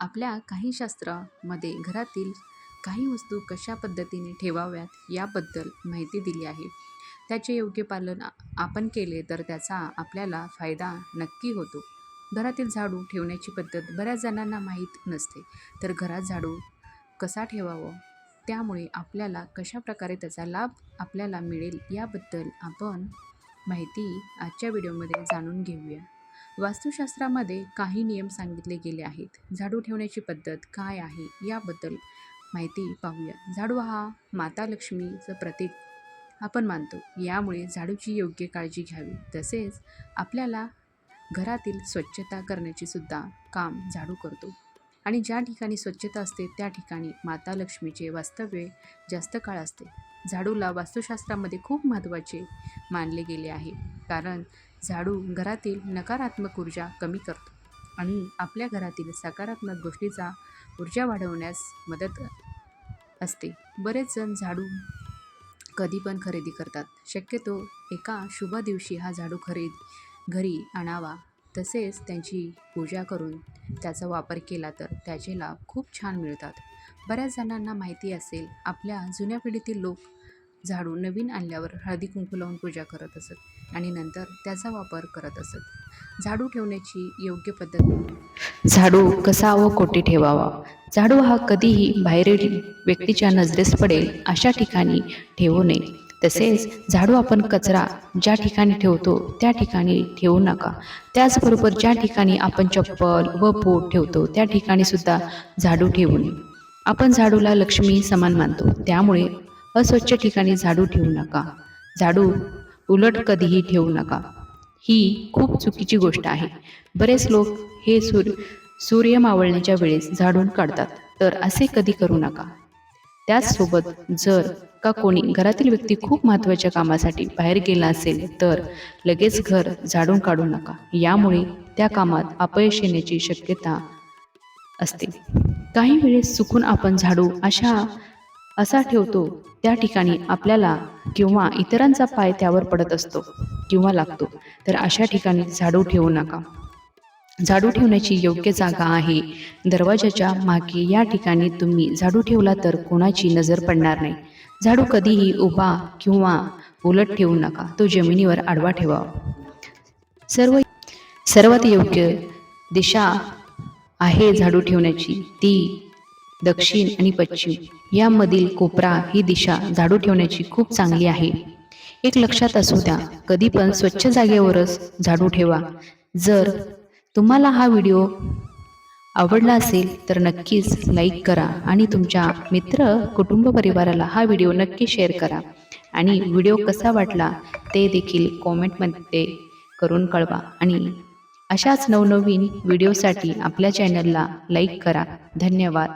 आपल्या काही शास्त्रामध्ये घरातील काही वस्तू कशा पद्धतीने ठेवाव्यात याबद्दल माहिती दिली आहे. त्याचे योग्य पालन आपण केले तर त्याचा आपल्याला फायदा नक्की होतो. घरातील झाडू ठेवण्याची पद्धत बऱ्याच जणांना माहीत नसते. तर घरात झाडू कसा ठेवावं? त्यामुळे आपल्याला कशा प्रकारे त्याचा लाभ आपल्याला मिळेल याबद्दल आपण माहिती आजच्या व्हिडिओमध्ये जाणून घेऊया. वास्तुशास्त्रामध्ये काही नियम सांगितले गेले आहेत. झाडू ठेवण्याची पद्धत काय आहे याबद्दल माहिती पाहूया. झाडू हा माता लक्ष्मीचं प्रतीक आपण मानतो. यामुळे झाडूची योग्य काळजी घ्यावी. तसेच आपल्याला घरातील स्वच्छता करण्याची सुद्धा काम झाडू करतो. आणि ज्या ठिकाणी स्वच्छता असते त्या ठिकाणी माता लक्ष्मीचे वास्तव्य जास्त काळ असते. झाडूला वास्तुशास्त्रामध्ये खूप महत्त्वाचे मानले गेले आहे. कारण झाडू घरातील नकारात्मक ऊर्जा कमी करतो आणि आपल्या घरातील सकारात्मक गोष्टीचा ऊर्जा वाढवण्यास मदत असते. बरेच जण झाडू कधी पण खरेदी करतात. शक्यतो एका शुभ दिवशी हा झाडू खरेद घरी आणावा. तसेच त्यांची पूजा करून त्याचा वापर केला तर त्याचे लाभ खूप छान मिळतात. बऱ्याच जणांना माहिती असेल आपल्या जुन्या पिढीतील लोक झाडू नवीन आणल्यावर हळदी कुंकू लावून पूजा करत असत आणि नंतर त्याचा वापर करत असत. झाडू ठेवण्याची योग्य पद्धत झाडू कसा व कोठे ठेवावा? झाडू हा कधीही बाहेरील व्यक्तीच्या नजरेस पडेल अशा ठिकाणी ठेवू नये. तसेच झाडू आपण कचरा ज्या ठिकाणी ठेवतो त्या ठिकाणी ठेवू नका. त्याचबरोबर ज्या ठिकाणी आपण चप्पल व बोट ठेवतो त्या ठिकाणी सुद्धा झाडू ठेवू नये. आपण झाडूला लक्ष्मी समान मानतो. त्यामुळे अस्वच्छ ठिकाणी झाडू ठेवू नका. झाडू उलट कधीही ठेवू नका. ही खूप चुकीची गोष्ट आहे. बरेच लोक हे सूर्य सूर्य मावळण्याच्या वेळेस झाडून काढतात. तर असे कधी करू नका. त्याचसोबत जर का कोणी घरातील व्यक्ती खूप महत्त्वाच्या कामासाठी बाहेर गेला असेल तर लगेच घर झाडून काढू नका. यामुळे त्या कामात अपयश येण्याची शक्यता असते. काही वेळेस चुकून आपण झाडू अशा असा ठेवतो त्या ठिकाणी आपल्याला किंवा इतरांचा पाय त्यावर पडत असतो किंवा लागतो तर अशा ठिकाणी झाडू ठेवू नका. झाडू ठेवण्याची योग्य जागा आहे. दरवाजाच्या मागे या ठिकाणी तुम्ही झाडू ठेवला तर कोणाची नजर पडणार नाही. झाडू कधीही उभा किंवा उलट ठेवू नका. तो जमिनीवर आडवा ठेवावा सर्व सर्वात योग्य दिशा आहे झाडू ठेवण्याची. ती दक्षिण आणि पश्चिम यामधील कोपरा ही दिशा झाडू ठेवण्याची खूप चांगली आहे. एक लक्षात असू द्या कधी पण स्वच्छ जागेवरच झाडू ठेवा. जर तुम्हाला हा व्हिडिओ आवडला असेल तर नक्कीच लाईक करा आणि तुमच्या मित्र कुटुंब परिवाराला हा व्हिडिओ नक्की शेअर करा. आणि व्हिडिओ कसा वाटला ते देखील कॉमेंटमध्ये करून कळवा. आणि अशाच नवनवीन व्हिडिओसाठी आपल्या चॅनलला लाईक करा. धन्यवाद.